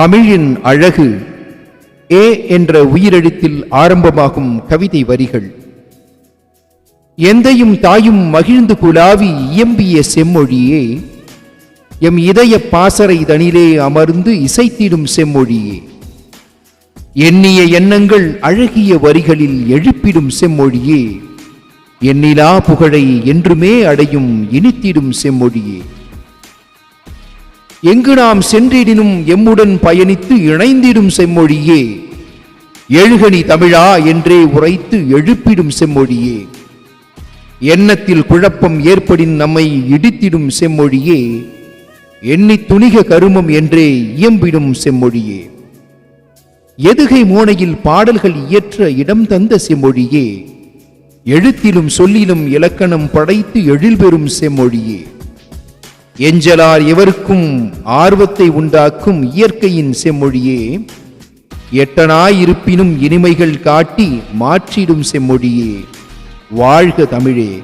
தமிழின் அழகு ஏ என்ற உயிரெழுத்தில் ஆரம்பமாகும் கவிதை வரிகள். எந்தையும் தாயும் மகிழ்ந்து குலாவி இயம்பிய செம்மொழியே எம் இதய பாசறை தனிலே அமர்ந்து இசைத்திடும் செம்மொழியே. எண்ணிய எண்ணங்கள் அழகிய வரிகளில் எழுப்பிடும் செம்மொழியே எண்ணிலா புகழை என்றுமே அடையும் இனித்திடும் செம்மொழியே. எங்கு நாம் சென்றிடினும் எம்முடன் பயணித்து இணைந்திடும் செம்மொழியே. எழுகனி தமிழா என்றே உரைத்து எழுப்பிடும் செம்மொழியே. எண்ணத்தில் குழப்பம் ஏற்படின் நம்மை இடித்திடும் செம்மொழியே. எண்ணி துணிக கருமம் என்றே இயம்பிடும் செம்மொழியே. எதுகை மோனையில் பாடல்கள் இயற்ற இடம் தந்த செம்மொழியே. எழுத்திலும் சொல்லிலும் இலக்கணம் படைத்து எழில்பெறும் செம்மொழியே. எஞ்சலார் எவருக்கும் ஆர்வத்தை உண்டாக்கும் இயற்கையின் செம்மொழியே எட்டனாயிருப்பினும் இனிமைகள் காட்டி மாற்றிடும் செம்மொழியே. வாழ்க தமிழே.